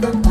Thank you.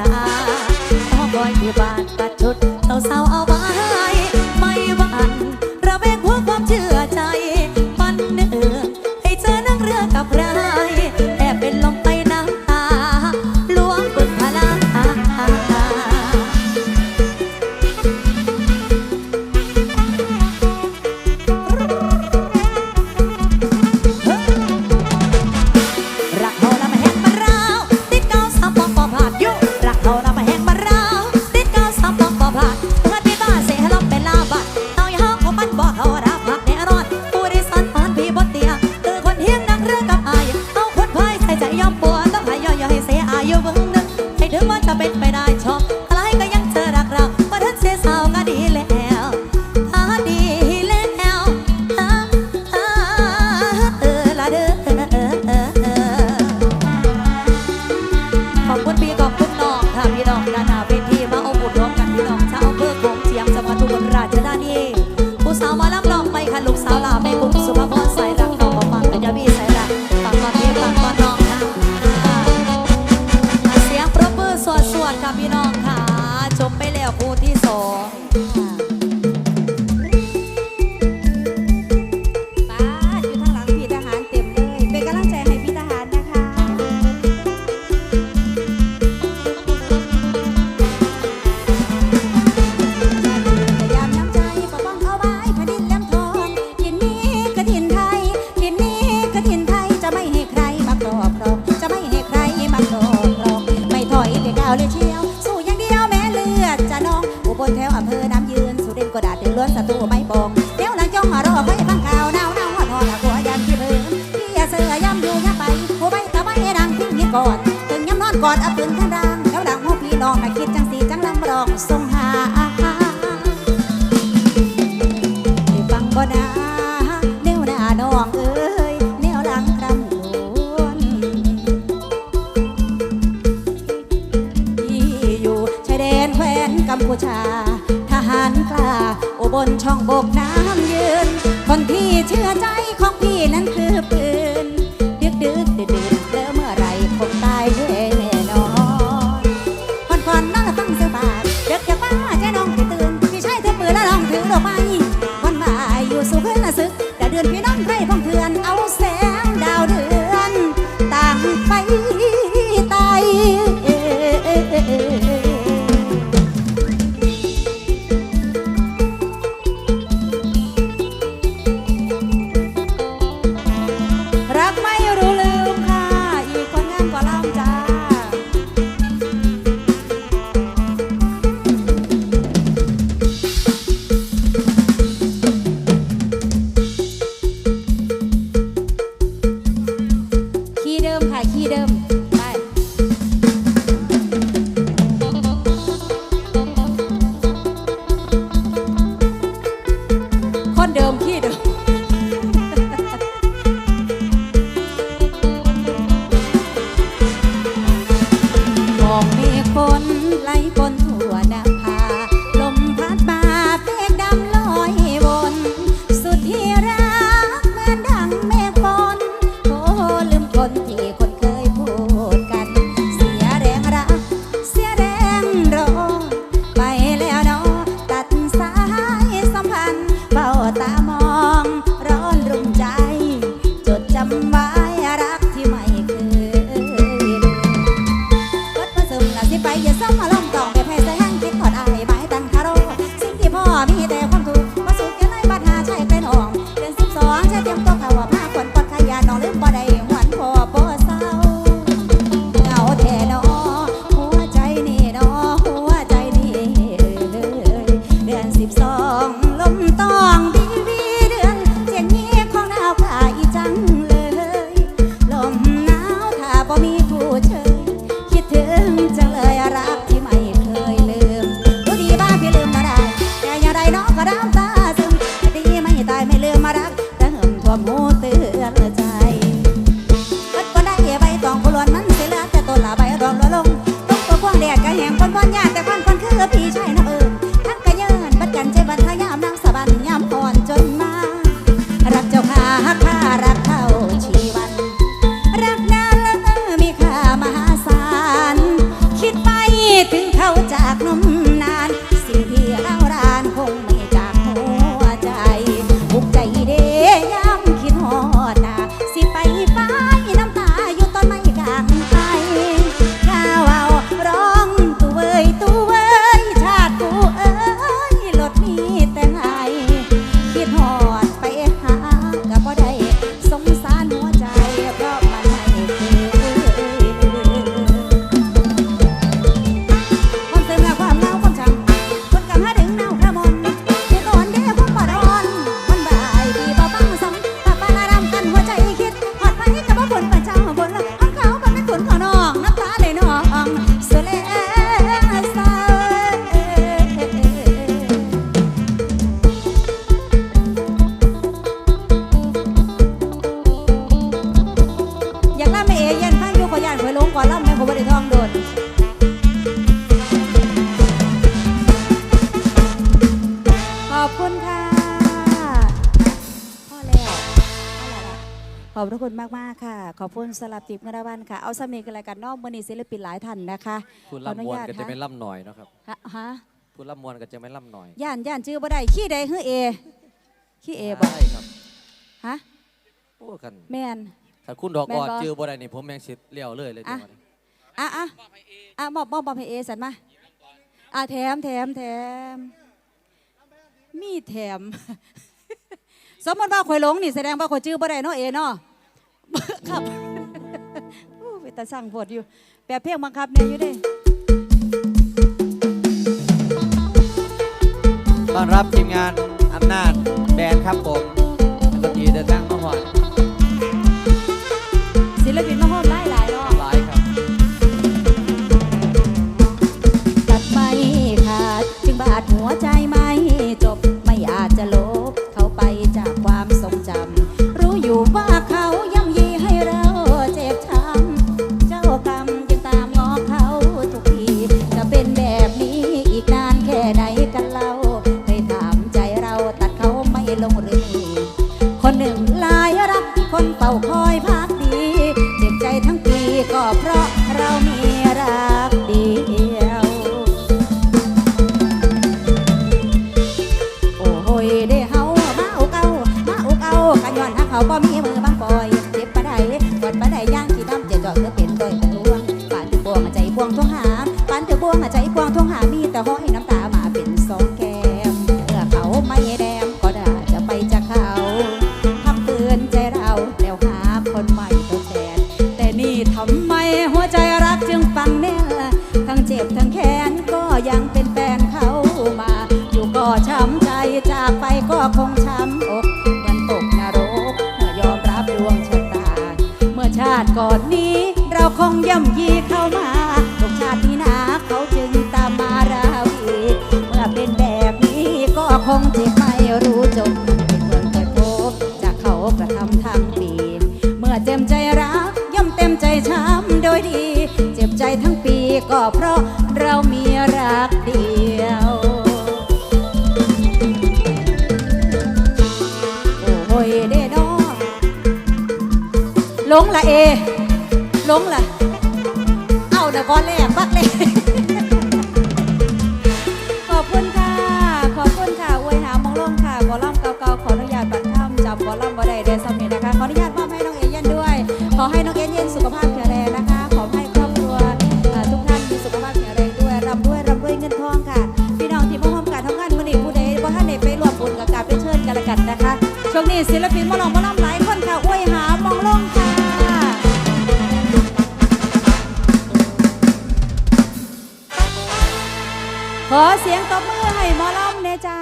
ลาขอคอยที่บ้านปัดชุดเต่าสาวเอา ดอาปืนทารางแล้วดังหูพี่น้องนะคิดจังสีจังลำบรอกทรงหาให้ฟังบ่นาเนวหน้าน้องเอ้ยเนวหลังครำหวนที่อยู่ชายแดนแคว้นกัมพูชา ทหารกล้า โอบนช่องบกน้ำยืน คนที่เชื่อใจของพี่นั้นคือ คนวันยาแต่พันคนคือพี่ชายนะ อบพระคุณมากมาก ๆ ค่ะ ขอบคุณสลับติบเงินรางวัลค่ะ เอาสมีกันรายการนอกมือนีศิลปินหลายท่านนะคะพูดขออนุล่ำมวนญาตก็จะค่ะไม่ล่ำหน่อยเนาะครับฮะฮะพูดล่ำมวนก็จะไม่ล่ำหน่อย ย่านย่านชื่อบ่ได้ขี้ใดคือเอขี้เอบอกใช่ครับฮะโอ้กันแมนถ้าคุณดอกแม่อนอดบ่จือบ่ได้นี่ผมแมงสิเลี้ยวเลยเลยอะจังหวะนี้อะอะอะมอบมอบมอบให้เอสันมาอะแถมแถมแถมมีแถม สมมติว่าข่อยหลงนี่แสดงว่าข่อยชื่อบ่ได้เนาะเอเนาะ ครับอู้ไปแต่สั่งปวดอยู่ แปลเพลงบังคับเนี่ยอยู่ด้ต้อนรับทีมงานอำนาจแบนครับผม คนหนึ่งลายรักคนเป่าคอยพัก ทำทั้งปี เมื่อเต็มใจรักย่อมเต็มใจช้ำโดยดี เจ็บใจทั้งปีก็เพราะเรามีรักเดียวโอ้ยเด้นอหลงละเอหลงละเอาเดี๋ยวก่อนแลกบักเลย ให้น้องเอเย่นสุขภาพแข็งแรงนะคะ ขอให้ครอบครัวทุกท่านมีสุขภาพแข็งแรงด้วยร่ำด้วยร่ำด้วยเงินทองค่ะ พี่น้องที่มาร่วมการทำงานวันนี้ผู้ใดบ่ท่านได้ไปร่วมบุญกับการเป็นเชิญกันละกันนะคะ ช่วงนี้ศิลปินมาลองมาล่ำหลายคนค่ะอวยหามองลงค่ะขอเสียงตบมือให้มอลำเนจ้า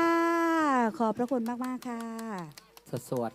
ขอบพระคุณมาก ๆ ค่ะ สดสด